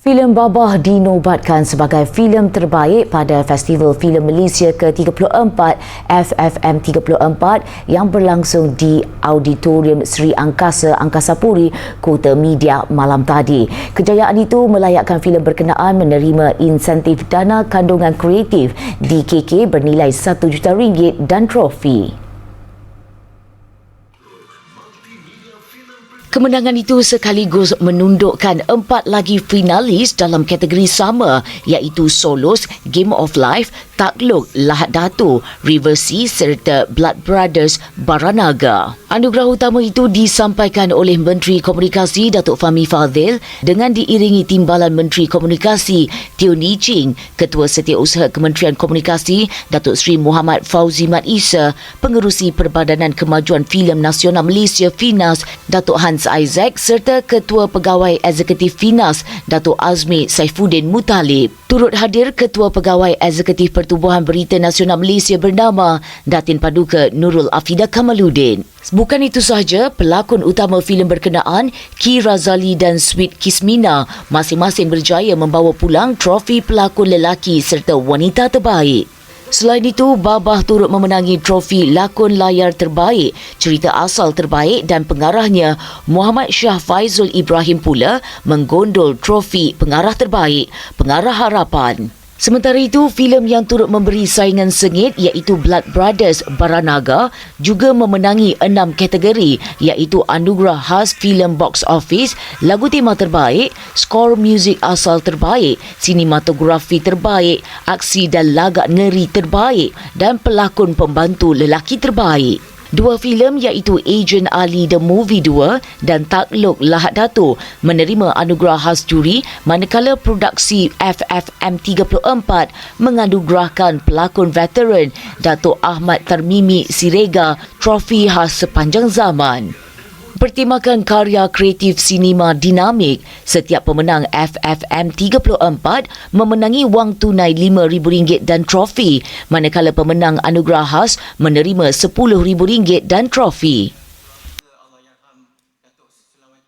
Filem Babah dinobatkan sebagai filem terbaik pada Festival Filem Malaysia ke-34 FFM 34 yang berlangsung di Auditorium Sri Angkasa Angkasa Puri, Kota Media malam tadi. Kejayaan itu melayakkan filem berkenaan menerima insentif dana kandungan kreatif DKK bernilai RM1 juta ringgit dan trofi. Kemenangan itu sekaligus menundukkan empat lagi finalis dalam kategori sama iaitu Solos, Game of Life, Takluk, Lahat Datu, River Sea serta Blood Brothers Baranaga. Anugerah utama itu disampaikan oleh Menteri Komunikasi Datuk Fahmi Fadil dengan diiringi Timbalan Menteri Komunikasi Teo Ni Ching, Ketua Setiausaha Kementerian Komunikasi Datuk Seri Muhammad Fauzi Mat Isa, Pengerusi Perbadanan Kemajuan Filem Nasional Malaysia FINAS Datuk Hans Hans Isaac serta Ketua Pegawai Eksekutif Finas Datuk Azmi Saifuddin Mutalib. Turut hadir Ketua Pegawai Eksekutif Pertubuhan Berita Nasional Malaysia bernama Datin Paduka Nurul Afida Kamaluddin. Bukan itu sahaja, pelakon utama filem berkenaan Ki Razali dan Sweet Kismina masing-masing berjaya membawa pulang trofi pelakon lelaki serta wanita terbaik. Selain itu, Babah turut memenangi trofi lakon layar terbaik, cerita asal terbaik dan pengarahnya Muhammad Shah Faizul Ibrahim pula menggondol trofi pengarah terbaik, pengarah harapan. Sementara itu, filem yang turut memberi saingan sengit iaitu Blood Brothers Baranaga juga memenangi enam kategori iaitu Anugerah Khas Filem Box Office, Lagu Tema Terbaik, Skor Muzik Asal Terbaik, Sinematografi Terbaik, Aksi dan Lagak Ngeri Terbaik dan Pelakon Pembantu Lelaki Terbaik. Dua filem iaitu Agent Ali The Movie 2 dan Takluk Lahat Dato menerima anugerah khas juri manakala produksi FFM 34 menganugerahkan pelakon veteran Dato Ahmad Tarmimi Sirega trofi khas sepanjang zaman mempertimbangkan karya kreatif sinema dinamik, setiap pemenang FFM 34 memenangi wang tunai RM5,000 dan trofi, manakala pemenang anugerah khas menerima RM10,000 dan trofi.